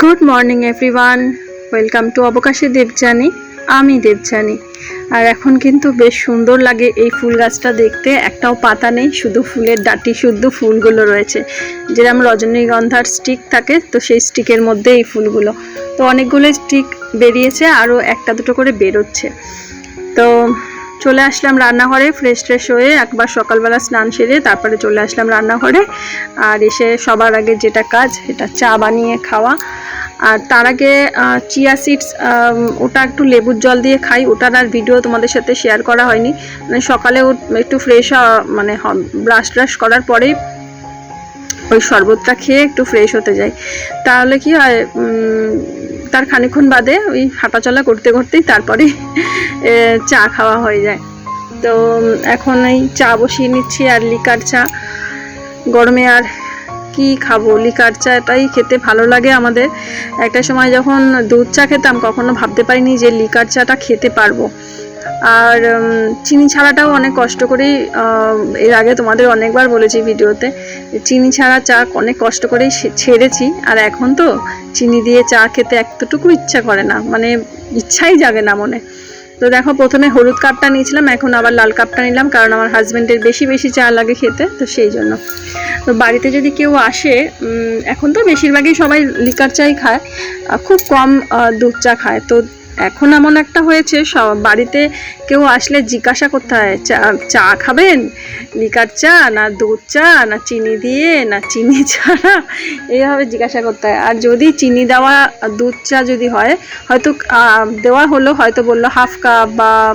Good morning everyone welcome to অবকাশে Debjani আমি দেবযানী আর এখন কিন্তু বেশ সুন্দর লাগে এই ফুল গাছটা দেখতে। একটাও পাতা নেই, শুধু ফুলের ডাটি, শুদ্ধ ফুলগুলো রয়েছে। যেরকম রজনীগন্ধার স্টিক থাকে, তো সেই স্টিকের মধ্যে এই ফুলগুলো। তো অনেকগুলো স্টিক বেরিয়েছে, আরও একটা দুটো করে বেরোচ্ছে। তো চলে আসলাম রান্নাঘরে ফ্রেশ ট্রেশ হয়ে একবার সকালবেলা স্নান সেরে তারপরে চলে আসলাম রান্নাঘরে। আর এসে সবার আগে যেটা কাজ এটা চা বানিয়ে খাওয়া। আর তার আগে চিয়া সিডস ওটা একটু লেবুর জল দিয়ে খাই, ওটার আর ভিডিও তোমাদের সাথে শেয়ার করা হয়নি। মানে সকালে একটু ফ্রেশ মানে ব্রাশ ট্রাশ করার পরেই ওই শরবতটা খেয়ে একটু ফ্রেশ হতে যাই। তাহলে কি হয় তার খানিক্ষণ বাদে ওই হাঁটাচলা করতে করতেই তারপরে চা খাওয়া হয়ে যায়। তো, এখন এই চা বসিয়ে নিচ্ছি আর লিকার চা। গরমে আর কি খাব? লিকার চাটাই খেতে ভালো লাগে আমাদের। একটা সময় যখন দুধ চা খেতাম, কখনো ভাবতে পারিনি যে লিকার চাটা খেতে পারব। আর চিনি ছাড়াটাও অনেক কষ্ট করেই এর আগে তোমাদের অনেকবার বলেছি ভিডিওতে, চিনি ছাড়া চা অনেক কষ্ট করেই ছেড়েছি, আর এখন তো চিনি দিয়ে চা খেতে এতটুকু ইচ্ছা করে না মানে ইচ্ছাই জাগে না মনে। তো দেখো, প্রথমে হলুদ কাপটা নিয়েছিলাম, এখন আবার লাল কাপটা নিলাম, কারণ আমার হাজব্যান্ডের বেশি বেশি চা লাগে খেতে, তো সেই জন্য। তো বাড়িতে যদি কেউ আসে এখন তো বেশিরভাগই সবাই লিকার চাই খায় খুব কম দুধ চা খায়, তো এখন এমন একটা হয়েছে, সব বাড়িতে কেউ আসলে জিজ্ঞাসা করতে হয়, চা চা খাবেন? লিকার চা না দুধ চা না চিনি দিয়ে না চিনি ছাড়া? এইভাবে জিজ্ঞাসা করতে হয়। আর যদি চিনি দেওয়া, দুধ চা যদি হয়, হয়তো দেওয়া হলো, হয়তো বলল হাফ কাপ বা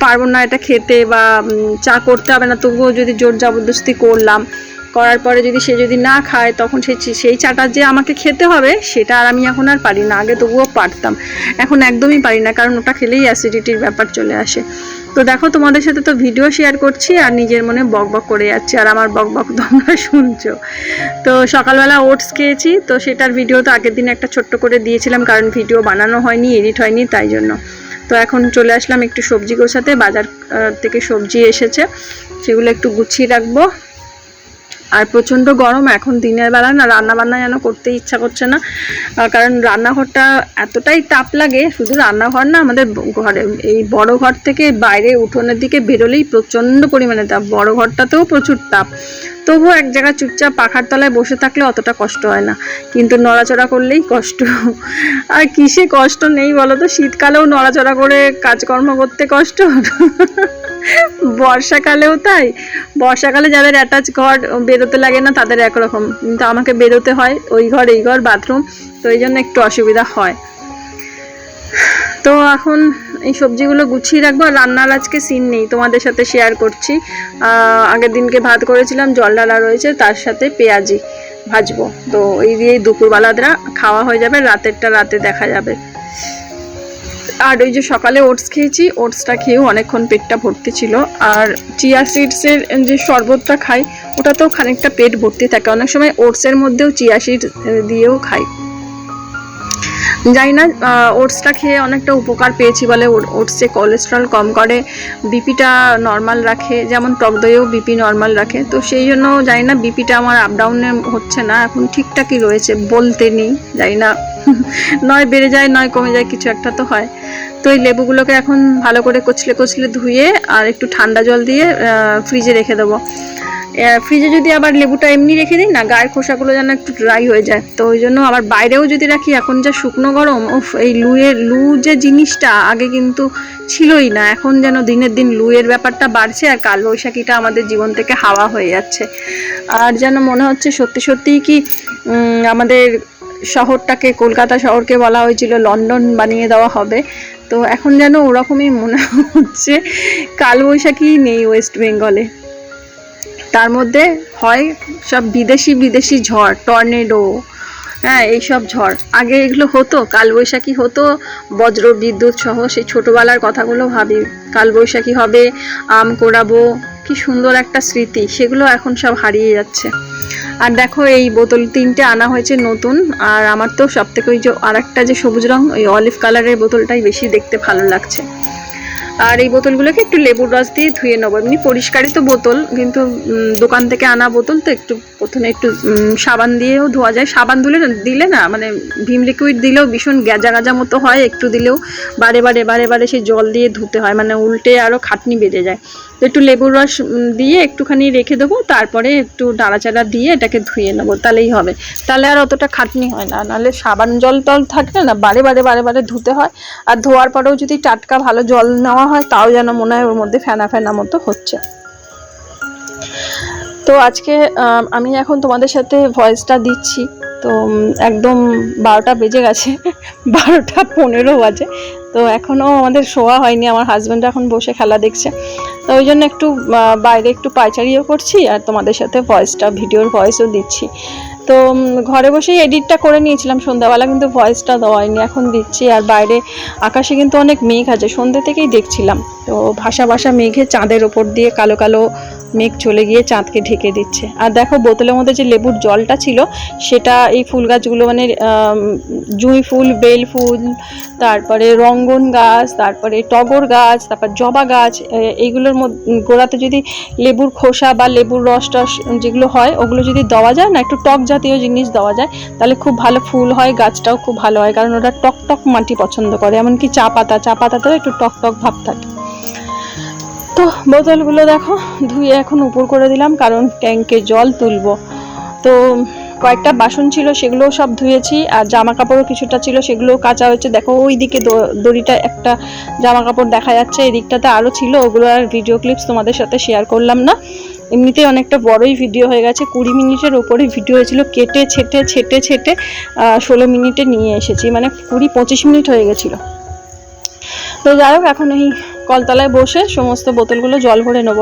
পারব না এটা খেতে বা চা করতে হবে না। তবুও যদি জোর জবরদস্তি করলাম করার পরে যদি সে যদি না খায়, তখন সেই সেই চাটা যে আমাকে খেতে হবে, সেটা আর আমি এখন আর পারি না। আগে তবুও পারতাম। এখন একদমই পারি না, কারণ ওটা খেলেই অ্যাসিডিটির ব্যাপার চলে আসে। তো দেখো, তোমাদের সাথে তো ভিডিও শেয়ার করছি, আর নিজের মনে বক বক করে যাচ্ছি, আর আমার বক বক তোমরা শুনছো। তো সকালবেলা ওটস খেয়েছি, তো সেটার ভিডিও তো আগের দিন একটা ছোট্ট করে দিয়েছিলাম, কারণ ভিডিও বানানো হয়নি এডিট হয়নি, তাই জন্য। তো এখন চলে আসলাম একটু সবজি গোছাতে, বাজার থেকে সবজি এসেছে, সেগুলো একটু গুছিয়ে রাখব। আর প্রচণ্ড গরম, এখন দিনের বেলা না রান্নাবান্না যেন করতে ইচ্ছা করছে না। কারণ রান্নাঘরটা এতটাই তাপ লাগে, শুধু রান্নাঘর না, আমাদের ঘরে এই বড় ঘর থেকে বাইরে উঠোনের দিকে বেরোলেই প্রচণ্ড পরিমাণে তাপ। বড় ঘরটাতেও প্রচুর তাপ। তবুও এক জায়গায় চুপচাপ পাখার তলায় বসে থাকলে অতটা কষ্ট হয় না। কিন্তু নড়াচড়া করলেই কষ্ট। আর কিসে কষ্ট নেই বলো তো? শীতকালেও নড়াচড়া করে কাজকর্ম করতে কষ্ট? বর্ষাকালেও তাই। বর্ষাকালে যাদের অ্যাটাচ ঘর বেরোতে লাগে না, তাদের একরকম। কিন্তু আমাকে বেরোতে হয় ওই ঘর, এই ঘর বাথরুম তো এই জন্য একটু অসুবিধা হয়। তো এখন এই সবজিগুলো গুছিয়ে রাখব। আর রান্নার আজকে সিন নেই, তোমাদের সাথে শেয়ার করছি। আগের দিনকে ভাত করেছিলাম, জল ডালা রয়েছে, তার সাথে পেঁয়াজি ভাজবো। তো এই দিয়েই দুপুরবেলাটা খাওয়া হয়ে যাবে, রাতেরটা রাতে দেখা যাবে। আর ওই যে সকালে ওটস খেয়েছি, ওটসটা খেয়েও অনেকক্ষণ পেটটা ভর্তি ছিল। আর চিয়া সিডসের যে শরবতটা খাই, ওটাতেও খানিকটা পেট ভর্তি থাকে। অনেক সময় ওটসের মধ্যেও চিয়া সিড দিয়েও খাই। জানি না ওটসটা খেয়ে অনেকটা উপকার পেয়েছি বলে ওটসে কোলেস্ট্রল কম করে, বিপিটা নর্মাল রাখে, যেমন টক দইয়েও বিপি নর্মাল রাখে। তো সেই জন্য জানি না, বিপিটা আমার আপ ডাউনে হচ্ছে না, এখন ঠিকঠাকই রয়েছে বলতে নেই, জানি না নয় বেড়ে যায়, নয় কমে যায়, কিছু একটা তো হয়। তো এই লেবুগুলোকে এখন ভালো করে কচলে কচলে ধুয়ে আর একটু ঠান্ডা জল দিয়ে ফ্রিজে রেখে দেবো। ফ্রিজে যদি আবার লেবুটা এমনি রেখে দিই, না, গায়ের খোসাগুলো যেন একটু ড্রাই হয়ে যায়। তো ওই জন্য আবার বাইরেও যদি রাখি, এখন যা শুকনো গরম, উফ, এই লুয়ের, লু যে জিনিসটা আগে কিন্তু ছিলই না, এখন যেন দিনের দিন লুয়ের ব্যাপারটা বাড়ছে আর কালবৈশাখীটা আমাদের জীবন থেকে হাওয়া হয়ে যাচ্ছে। আর যেন মনে হচ্ছে সত্যি সত্যিই কি আমাদের শহরটাকে, কলকাতা শহরকে বলা হয়েছিল, লন্ডন বানিয়ে দেওয়া হবে। তো এখন যেন ওরকমই মনে হচ্ছে কালবৈশাখী নেই ওয়েস্ট বেঙ্গলে। তার মধ্যে হয় সব বিদেশি বিদেশি ঝড়, টর্নেডো হ্যাঁ এইসব ঝড়। আগে এগুলো হতো, কালবৈশাখী হতো বজ্র বিদ্যুৎ সহ সেই ছোটোবেলার কথাগুলো ভাবি। কালবৈশাখী হবে, আম কোড়াবো কি সুন্দর একটা স্মৃতি, সেগুলো এখন সব হারিয়ে যাচ্ছে। আর দেখো এই বোতল তিনটে আনা হয়েছে নতুন, আর আমার তো সব থেকে ওই যে আর একটা যে সবুজ রং, ওই অলিভ কালারের বোতলটাই বেশি দেখতে ভালো লাগছে। আর এই বোতলগুলোকে একটু লেবুর রস দিয়ে ধুয়ে নেব। এমনি পরিষ্কারই তো বোতল, কিন্তু দোকান থেকে আনা বোতল তো একটু প্রথমে একটু সাবান দিয়েও ধোয়া যায়। সাবান দিলে না দিলে না মানে ভিম লিকুইড দিলেও ভীষণ গ্যাজা গাজা মতো হয়, একটু দিলেও বারে বারে বারে বারে সেই জল দিয়ে ধুতে হয় মানে উল্টে আরও খাটনি বেড়ে যায়। একটু লেবুর রস দিয়ে একটুখানি রেখে দেবো, তারপরে একটু নাড়াচাড়া দিয়ে এটাকে ধুয়ে নেব, তাহলেই হবে। তাহলে আর অতটা খাটনি হয় না, নাহলে সাবান জল টল থাকলে না, বারে বারে বারে বারে ধুতে হয়, আর ধোয়ার পরেও যদি টাটকা ভালো জল নেওয়া হয়, তাও যেন মনে হয় ওর মধ্যে ফেনা ফেনা মতো হচ্ছে। তো আজকে আমি এখন তোমাদের সাথে ভয়েসটা দিচ্ছি, তো একদম বারোটা বেজে গেছে, বারোটা পনেরো বাজে, তো এখনও আমাদের শোয়া হয়নি, আমার হাজব্যান্ড এখন বসে খেলা দেখছে। তো ওই জন্য একটু বাইরে একটু পাইচারিও করছি আর তোমাদের সাথে ভয়েসটা ভিডিওর ভয়েসও দিচ্ছি। তো ঘরে বসেই এডিটটা করে নিয়েছিলাম সন্ধ্যাবেলা, কিন্তু ভয়েসটা দেওয়া হয়নি। এখন দিচ্ছি আর বাইরে আকাশে কিন্তু অনেক মেঘ আছে। সন্ধ্যে থেকেই দেখছিলাম। তো ভাসা ভাসা মেঘে চাঁদের ওপর দিয়ে কালো কালো মেঘ চলে গিয়ে চাঁদকে ঢেকে দিচ্ছে। আর দেখো, বোতলের মধ্যে যে লেবুর জলটা ছিল, সেটা এই ফুল গাছগুলো মানে জুঁই ফুল, বেল ফুল, তারপরে রঙ্গন গাছ, তারপরে টগর গাছ, তারপর জবা গাছ এইগুলোর মধ্যে গোড়াতে যদি লেবুর খোসা বা লেবুর রস টস যেগুলো হয়, ওগুলো যদি দেওয়া যায় না, একটু টক জাতীয় জিনিস দেওয়া যায়, তাহলে খুব ভালো ফুল হয়, গাছটাও খুব ভালো হয়, কারণ ওটা টক টক মাটি পছন্দ করে, এমনকি চা পাতা, চা পাতাতেও একটু টক টক ভাব থাকে। তো বোতলগুলো দেখো, ধুয়ে এখন উপর করে দিলাম, কারণ ট্যাঙ্কে জল তুলবো। তো কয়েকটা বাসন ছিল, সেগুলোও সব ধুয়েছি, আর জামা কাপড়ও কিছুটা ছিল, সেগুলোও কাচা হয়েছে। দেখো ওই দিকে দড়িটা একটা জামা কাপড় দেখা যাচ্ছে, এদিকটাতে আরও ছিল, ওগুলো আর ভিডিও ক্লিপস তোমাদের সাথে শেয়ার করলাম না। এমনিতেই অনেকটা বড়ই ভিডিও হয়ে গেছে। কুড়ি মিনিটের ওপরে ভিডিও হয়েছিল। কেটে, ছেটে ছেটে ছেটে ষোলো মিনিটে নিয়ে এসেছি। মানে কুড়ি পঁচিশ মিনিট হয়ে গেছিল। তো যাই হোক, এখন এই কলতলায় বসে সমস্ত বোতলগুলো জল ভরে নেব।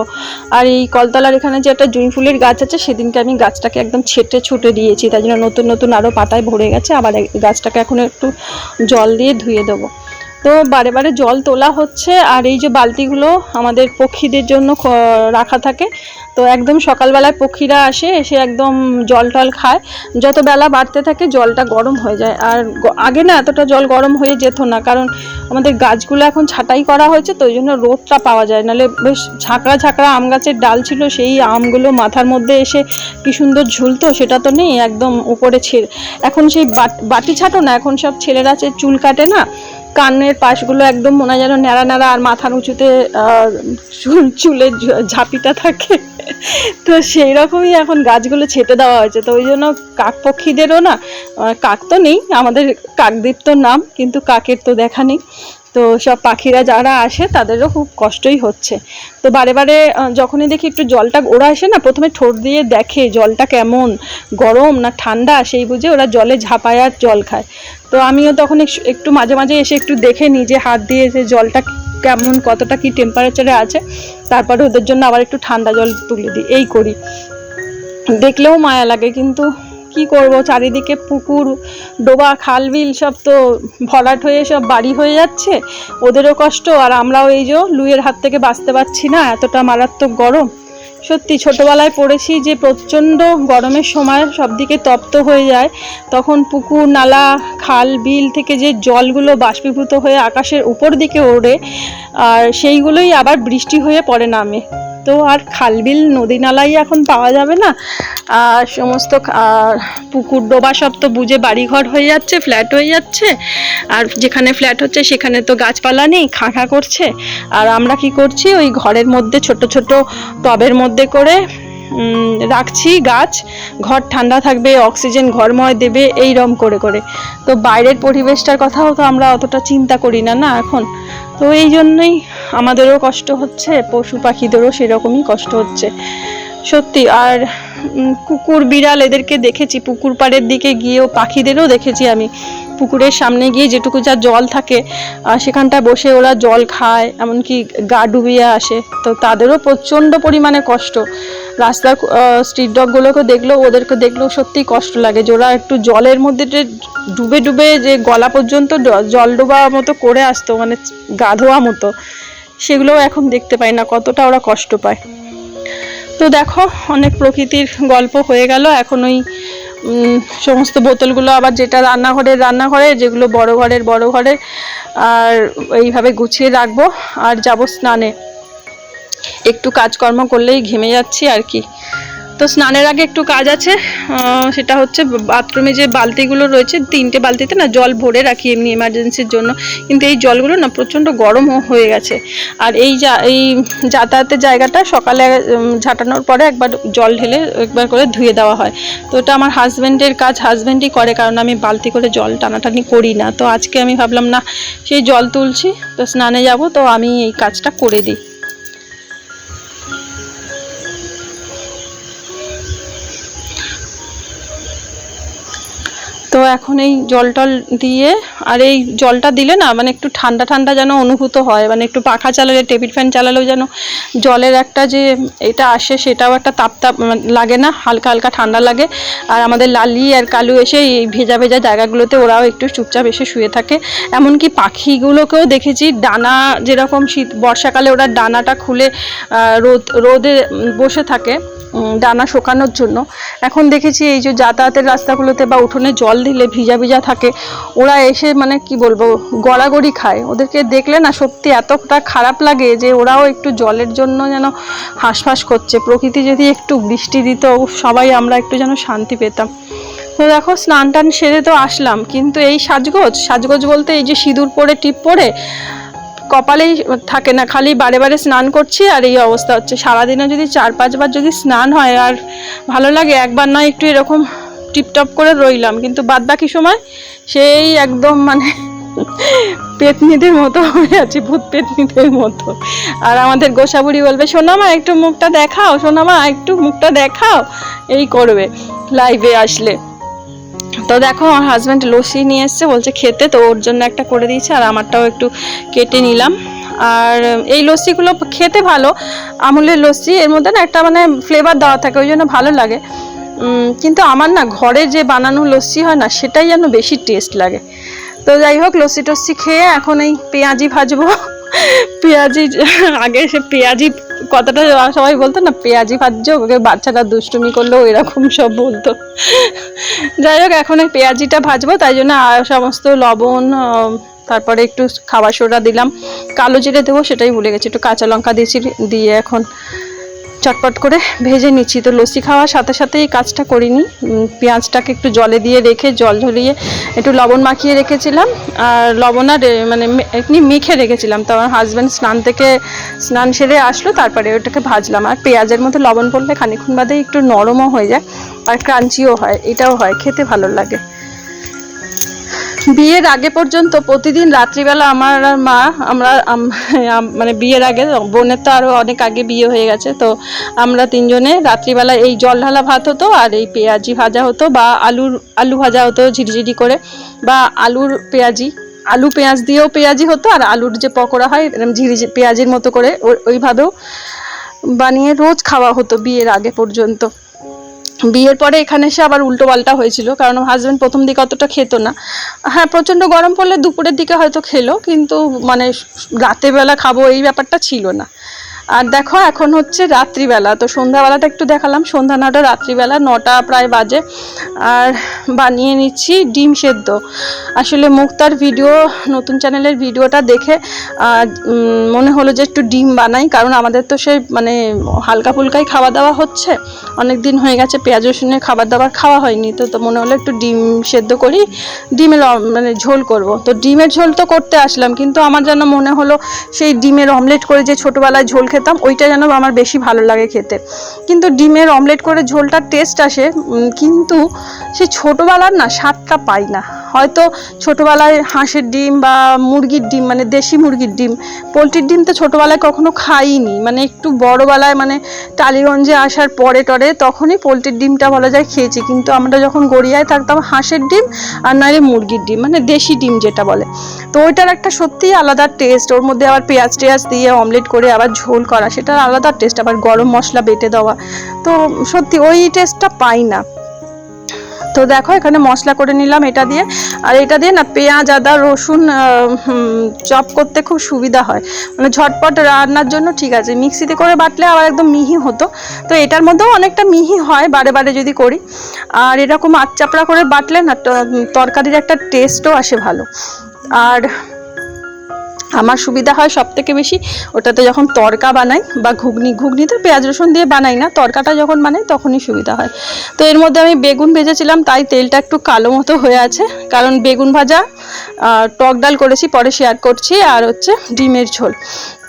আর এই কলতলার এখানে যে একটা জুঁই ফুলের গাছ আছে, সেদিনকে আমি গাছটাকে একদম ছেটে ছুটে দিয়েছি। তাই জন্য নতুন নতুন আরও পাতায় ভরে গেছে। আবার গাছটাকে এখন একটু জল দিয়ে ধুয়ে দেবো। তো বারে বারে জল তোলা হচ্ছে আর এই যে বালতিগুলো আমাদের পক্ষীদের জন্য রাখা থাকে। তো একদম সকালবেলায় পক্ষীরা আসে, এসে একদম জল টল খায়। যত বেলা বাড়তে থাকে জলটা গরম হয়ে যায়। আর আগে না এতটা জল গরম হয়ে যেত না, কারণ আমাদের গাছগুলো এখন ছাঁটাই করা হয়েছে, তো ওই জন্য রোদটা পাওয়া যায়। নাহলে বেশ ঝাঁকড়া ঝাঁকড়া আম গাছের ডাল ছিল, সেই আমগুলো মাথার মধ্যে এসে কি সুন্দর ঝুলতো, সেটা তো নেই, একদম উপরে ছেড়ে। এখন সেই বাট- ছাটো না, এখন সব ছেলেরা চুল কাটে না কানের পাশগুলো একদম মনে যেন ন্যাড়া ন্যাড়া আর মাথার উঁচুতে চুল, চুলের ঝাঁপিটা থাকে। তো সেই রকমই এখন গাছগুলো ছেটে দেওয়া হয়েছে। তো ওই জন্য কাক পক্ষীদেরও না কাক তো নেই, আমাদের কাকদ্বীপ তো নাম, কিন্তু কাকের তো দেখা নেই। তো সব পাখিরা যারা আসে, তাদেরও খুব কষ্টই হচ্ছে। তো বারে বারে যখনই দেখি একটু জলটা ওরা আসে না প্রথমে ঠোঁট দিয়ে দেখে জলটা কেমন, গরম না ঠান্ডা, সেই বুঝে ওরা জলে ঝাঁপায় আর জল খায়। তো আমিও তখন একটু- মাঝে মাঝে এসে একটু দেখে নিজে হাত দিয়ে যে জলটা কেমন, কতটা কি টেম্পারেচারে আছে। তারপরে ওদের জন্য আবার একটু ঠান্ডা জল তুলে দিই, এই করি। দেখলেও মায়া লাগে কিন্তু কি করব? চারিদিকে পুকুর, ডোবা, খাল, বিল সব তো ভরাট হয়ে সব বাড়ি হয়ে যাচ্ছে। ওদেরও কষ্ট, আর আমরাও এই যে লুয়ের হাত থেকে বাঁচতে পারছি না, এতটা মারাত্মক গরম। সত্যি, ছোটোবেলায় পড়েছি যে প্রচণ্ড গরমের সময় সব দিকে তপ্ত হয়ে যায়। তখন পুকুর, নালা, খাল, বিল থেকে যে জলগুলো বাষ্পীভূত হয়ে আকাশের উপর দিকে ওড়ে, আর সেইগুলোই আবার বৃষ্টি হয়ে পড়ে নামে। তো আর খালবিল নদী নালাই এখন পাওয়া যাবে না। আর সমস্ত পুকুর ডোবা সব তো বুঝে বাড়িঘর হয়ে যাচ্ছে, ফ্ল্যাট হয়ে যাচ্ছে। আর যেখানে ফ্ল্যাট হচ্ছে সেখানে তো গাছপালা নেই, খাঁখা করছে। আর আমরা কি করছি, ওই ঘরের মধ্যে ছোট ছোট টবের মধ্যে করে রাখছি গাছ। ঘর ঠান্ডা থাকবে, অক্সিজেন ঘরময় দেবে এই রম করে করে। তো বাইরের পরিবেশটার কথাও তো আমরা অতটা চিন্তা করি না না এখন? তো এই জন্যই আমাদেরও কষ্ট হচ্ছে, পশু পাখিদেরও সেরকমই কষ্ট হচ্ছে। সত্যি, আর কুকুর বিড়াল এদেরকে দেখেছি, পুকুর পাড়ের দিকে গিয়েও পাখিদেরও দেখেছি আমি। পুকুরের সামনে গিয়ে যেটুকু যা জল থাকে আহ, সেখানটায় বসে ওরা জল খায় এমনকি গা ডুবিয়ে আসে। তো তাদেরও প্রচণ্ড পরিমাণে কষ্ট। রাস্তার স্ট্রিট ডগগুলোকে দেখলেও ওদেরকে দেখলেও সত্যিই কষ্ট লাগে যে ওরা একটু জলের মধ্যে যে ডুবে ডুবে যে গলা পর্যন্ত জল ডোবা মতো করে আসতো মানে গা ধোয়া মতো সেগুলোও এখন দেখতে পাই না কতটা ওরা কষ্ট পায়। তো দেখো অনেক প্রকৃতির গল্প হয়ে গেল। এখন ওই সমস্ত বোতলগুলো আবার যেটা রান্নাঘরের রান্নাঘরে যেগুলো বড় ঘরের বড় ঘরের, আর এইভাবে গুছিয়ে রাখব আর যাব স্নানে। একটু কাজকর্ম করলেই ঘেমে যাচ্ছি আর কি। তো স্নানের আগে একটু কাজ আছে সেটা হচ্ছে বাথরুমে যে বালতিগুলো রয়েছে, তিনটে বালতিতে না জল ভরে রাখি এমনি এমার্জেন্সির জন্য। কিন্তু এই জলগুলো না প্রচণ্ড গরম হয়ে গেছে। আর এই যা, এই যাতায়াতের জায়গাটা সকালে ঝাঁটানোর পরে একবার জল ঢেলে একবার করে ধুয়ে দেওয়া হয়। তো এটা আমার হাজব্যান্ডের কাজ হাজব্যান্ডই করে, কারণ আমি বালতি করে জল টানাটানি করি না। তো আজকে আমি ভাবলাম, না, সেই জল তুলছি, তো স্নানে যাব, তো আমি এই কাজটা করে দিই। তো এখন এই জল টল দিয়ে, আর এই জলটা দিলে না মানে একটু ঠান্ডা ঠান্ডা যেন অনুভূত হয় মানে একটু পাখা চালালে, টেবিল ফ্যান চালালেও যেন জলের একটা যে এটা আসে, সেটাও একটা তাপ তাপ লাগে না, হালকা হালকা ঠান্ডা লাগে। আর আমাদের লালি আর কালু এসে এই ভেজা ভেজা জায়গাগুলোতে ওরাও একটু চুপচাপ এসে শুয়ে থাকে। এমনকি পাখিগুলোকেও দেখেছি, ডানা যেরকম শীত, বর্ষাকালে ওরা ডানাটা খুলে রোদ, রোদে বসে থাকে ডানা শোকানোর জন্য। এখন দেখেছি এই যে যাতায়াতের রাস্তাগুলোতে বা উঠোনে জল দিলে ভিজা ভিজা থাকে। ওরা এসে মানে কি বলব, গড়াগড়ি খায়। ওদেরকে দেখলে না সত্যি এতটা খারাপ লাগে যে ওরাও একটু জলের জন্য যেন হাঁসফাঁস করছে। প্রকৃতি যদি একটু বৃষ্টি দিত সবাই আমরা একটু যেন শান্তি পেতাম। তো দেখো, স্নান টান সেরে তো আসলাম। কিন্তু এই সাজগোজ সাজগোজ বলতে এই যে সিঁদুর পরে, টিপ পরে কপালেই থাকে না। খালি বারে বারে স্নান করছি আর এই অবস্থা হচ্ছে। সারাদিনে যদি চার পাঁচবার যদি স্নান হয়, আর ভালো লাগে, একবার নয় একটু এরকম টিপটপ করে রইলাম, কিন্তু বাদ বাকি সময় সেই একদম মানে পেতনিদের মতো হয়ে আছি, ভূত পেতনিদের মতো। আর আমাদের গোসাবুড়ি বলবে সোনামা একটু মুখটা দেখাও সোনামা একটু মুখটা দেখাও। এই করবে লাইভে আসলে। তো দেখো, আমার হাজব্যান্ড লস্যি নিয়ে এসছে, বলছে খেতে, তো ওর জন্য একটা করে দিয়েছে, আর আমারটাও একটু কেটে নিলাম। আর এই লস্যিগুলো খেতে ভালো, আমুলের লস্যি, এর মধ্যে না একটা মানে ফ্লেভার দেওয়া থাকে, ওই জন্য ভালো লাগে। কিন্তু আমার না ঘরে যে বানানো লস্যি হয় না, সেটাই যেন বেশি টেস্ট লাগে। তো যাই হোক, লস্যি টস্যি খেয়ে এখন এই পেঁয়াজি ভাজবো। পেঁয়াজি, আগে সে পেঁয়াজি, কথাটা সবাই বলতো না, পেঁয়াজি ভাজছো, ওকে বাচ্চারা দুষ্টুমি করলেও এরকম সব বলতো। যাই হোক, এখন এই পেঁয়াজিটা ভাজবো, তাই জন্য সমস্ত লবণ তারপরে একটু খাবার সোডা দিলাম। কালো জিরে দেবো, সেটাই ভুলে গেছি, একটু কাঁচা লঙ্কা দিয়েছি, দিয়ে এখন চটপট করে ভেজে নিচ্ছি। তো লস্যি খাওয়ার সাথে সাথে এই কাজটা করিনি। পেঁয়াজটাকে একটু জলে দিয়ে রেখে, জল ঝরিয়ে একটু লবণ মাখিয়ে রেখেছিলাম। আর লবণ আর মানে এমনি মেখে রেখেছিলাম। তো আমার হাজব্যান্ড স্নান থেকে স্নান সেরে আসলো, তারপরে ওটাকে ভাজলাম। আর পেঁয়াজের মধ্যে লবণ পড়লে খানিক্ষণ বাদে একটু নরমও হয়ে যায়, আর ক্রাঞ্চিও হয়, এটাও হয়, খেতে ভালো লাগে। বিয়ের আগে পর্যন্ত প্রতিদিন রাত্রিবেলা আমার আর মা, আমরা, আম- আম- মানে বিয়ের আগে, বোনের তো আরও অনেক আগে বিয়ে হয়ে গেছে, তো আমরা তিনজনে রাত্রিবেলা এই জল ঢালা ভাত হতো আর এই পেঁয়াজি ভাজা হতো বা আলুর, আলু ভাজা হতো ঝিরিঝিরি করে বা আলুর পেঁয়াজি, আলু পেঁয়াজ দিয়েও পেঁয়াজি হতো আর আলুর যে পকোড়া হয় এরকম ঝিরি পেঁয়াজির মতো করে ওই- ওইভাবেও বানিয়ে রোজ খাওয়া হতো বিয়ের আগে পর্যন্ত। বিয়ের পরে এখানে এসে আবার উল্টো পাল্টা হয়েছিল, কারণ হাজব্যান্ড প্রথম দিকে অতটা খেত না। হ্যাঁ প্রচণ্ড গরম পড়লে দুপুরের দিকে হয়তো খেলো, কিন্তু মানে রাতের বেলা খাব এই ব্যাপারটা ছিল না। আর দেখো, এখন হচ্ছে রাত্রিবেলা। তো সন্ধ্যাবেলাটা একটু দেখালাম। সন্ধ্যা নটা রাত্রিবেলা নটা প্রায় বাজে। আর বানিয়ে নিচ্ছি ডিম সেদ্ধ। আসলে মুক্তার ভিডিও, নতুন চ্যানেলের ভিডিওটা দেখে মনে হলো যে একটু ডিম বানাই। কারণ আমাদের তো সে মানে হালকা ফুলকাই খাওয়া দাওয়া হচ্ছে। অনেক দিন হয়ে গেছে, পেঁয়াজ, রসুনের খাবার দাবার খাওয়া হয়নি। তো তো মনে হলো একটু ডিম সেদ্ধ করি। ডিমের মানে ঝোল করব। তো ডিমের ঝোল তো করতে আসলাম। কিন্তু আমার যেন মনে হলো সেই ডিমের অমলেট করে যে ছোটোবেলায় ঝোল খেতাম, ওইটা যেন আমার বেশি ভালো লাগে খেতে। কিন্তু ডিমের অমলেট করে ঝোলটার টেস্ট আসে কিন্তু সে ছোটোবেলার না স্বাদটা পাই না। হয়তো ছোটোবেলায় হাঁসের ডিম বা মুরগির ডিম মানে দেশি মুরগির ডিম, পোলট্রির ডিম তো ছোটোবেলায় কখনো খাইনি। মানে একটু বড়োবেলায় মানে টালিগঞ্জে আসার পরে টরে তখনই পোলট্রির ডিমটা বলা যায় খেয়েছি। কিন্তু আমরা যখন গড়িয়ায় থাকতাম, হাঁসের ডিম আর নইলে মুরগির ডিম মানে দেশি ডিম যেটা বলে। তো ওইটার একটা সত্যিই আলাদা টেস্ট ওর মধ্যে আবার পেঁয়াজ টেয়াজ দিয়ে অমলেট করে আবার ঝোল করা, সেটার আলাদা টেস্ট আবার গরম মশলা বেটে দেওয়া। তো সত্যি ওই টেস্টটা পাই না। তো দেখো, এখানে মশলা করে নিলাম এটা দিয়ে। আর এটা দিয়ে না পেঁয়াজ, আদা, রসুন চপ করতে খুব সুবিধা হয়। মানে ঝটপট রান্নার জন্য ঠিক আছে। মিক্সিতে করে বাটলে আবার একদম মিহি হতো। তো এটার মধ্যেও অনেকটা মিহি হয়, বারে বারে যদি করি। আর এরকম আচ্চাপড়া করে বাটলে না তরকারির একটা টেস্টও আসে ভালো। আর আমার সুবিধা হয় সব থেকে বেশি ওটাতে যখন তরকা বানাই বা ঘুগনি ঘুগনি তো পেঁয়াজ রসুন দিয়ে বানাই না, তরকাটা যখন বানাই তখনই সুবিধা হয়। তো এর মধ্যে আমি বেগুন ভেজেছিলাম, তাই তেলটা একটু কালো মতো হয়ে আছে। কারণ বেগুন ভাজা টক ডাল করেছি, পরে শেয়ার করছি, আর হচ্ছে ডিমের ঝোল।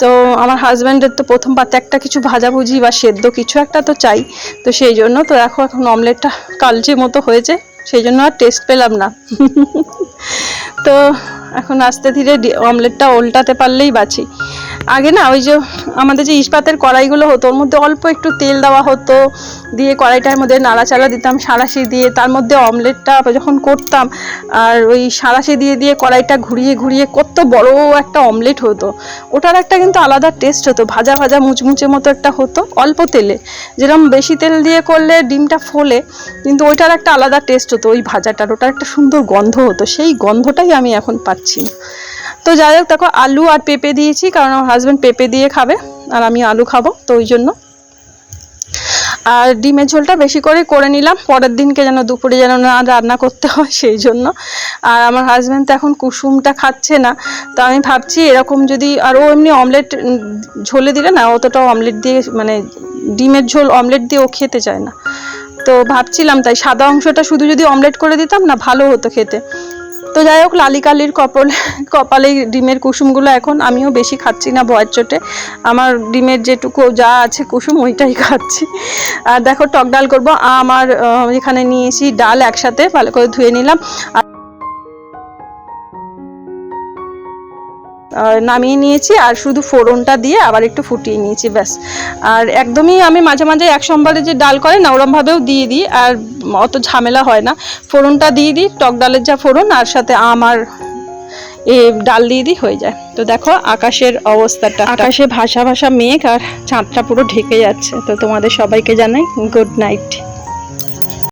তো আমার হাজব্যান্ডের তো প্রথম পাতে একটা কিছু ভাজাভুজি বা সেদ্ধ কিছু একটা তো চাই, তো সেই জন্য তো এখন অমলেটটা কালচে মতো হয়েছে। সেই জন্য আর টেস্ট পেলাম না। তো এখন আস্তে ধীরে অমলেটটা ওল্টাতে পারলেই বাঁচি। আগে না ওই যে আমাদের যে ইস্পাতের কড়াইগুলো হতো, ওর মধ্যে অল্প একটু তেল দেওয়া হতো, দিয়ে কড়াইটার মধ্যে নাড়াচাড়া দিতাম সাঁড়াশি দিয়ে, তার মধ্যে অমলেটটা যখন করতাম, আর ওই সাঁড়াশি দিয়ে দিয়ে কড়াইটা ঘুরিয়ে ঘুরিয়ে কত বড় একটা অমলেট হতো। ওটার একটা কিন্তু আলাদা টেস্ট হতো, ভাজা ভাজা, মুচমুচে মতো একটা হতো, অল্প তেলে। যেরকম বেশি তেল দিয়ে করলে ডিমটা ফোলে, কিন্তু ওইটার একটা আলাদা টেস্ট হতো, ওই ভাজাটার, ওটার একটা সুন্দর গন্ধ হতো, সেই গন্ধটাই আমি এখন পাচ্ছি না। তো যাই হোক, দেখো আলু আর পেঁপে দিয়েছি, কারণ আমার হাজব্যান্ড পেঁপে দিয়ে খাবে, আর আমি আলু খাব, তো ওই জন্য। আর ডিমের ঝোলটা বেশি করে করে নিলাম, পরের দিনকে যেন দুপুরে যেন না রান্না করতে হয়, সেই জন্য। আর আমার হাজব্যান্ড তো এখন কুসুমটা খাচ্ছে না, তো আমি ভাবছি এরকম যদি, আর ও এমনি অমলেট ঝোলে দিলে না অতটা অমলেট দিয়ে মানে ডিমের ঝোল অমলেট দিয়ে ও খেতে চায় না। তো ভাবছিলাম, তাই সাদা অংশটা শুধু যদি অমলেট করে দিতাম না, ভালো হতো খেতে। তো যাই হোক লালি কালির কপাল কপালে ডিমের কুসুমগুলো এখন আমিও বেশি খাচ্ছি না ভয়ের চোটে। আমার ডিমের যেটুকু যা আছে কুসুম, ওইটাই খাচ্ছি। আর দেখো, টক ডাল করব। আমার এখানে নিয়েছি ডাল একসাথে, ভালো করে ধুয়ে নিলাম। আর নামিয়ে নিয়েছি আর শুধু ফোড়নটা দিয়ে আবার একটু ফুটিয়ে নিয়েছি, ব্যাস। আর একদমই আমি মাঝে মাঝে এক সম্বারে যে ডাল করে না ওরমভাবেও দিয়ে দিই, আর অত ঝামেলা হয় না। ফোড়নটা দিয়ে দিই, টক ডালের যা ফোড়ন, আর সাথে আম আর এ ডাল দিয়ে দিই, হয়ে যায়। তো দেখো আকাশের অবস্থাটা। আকাশে ভাসা ভাসা মেঘ আর চাঁদটা পুরো ঢেকে যাচ্ছে। তো তোমাদের সবাইকে জানাই গুড নাইট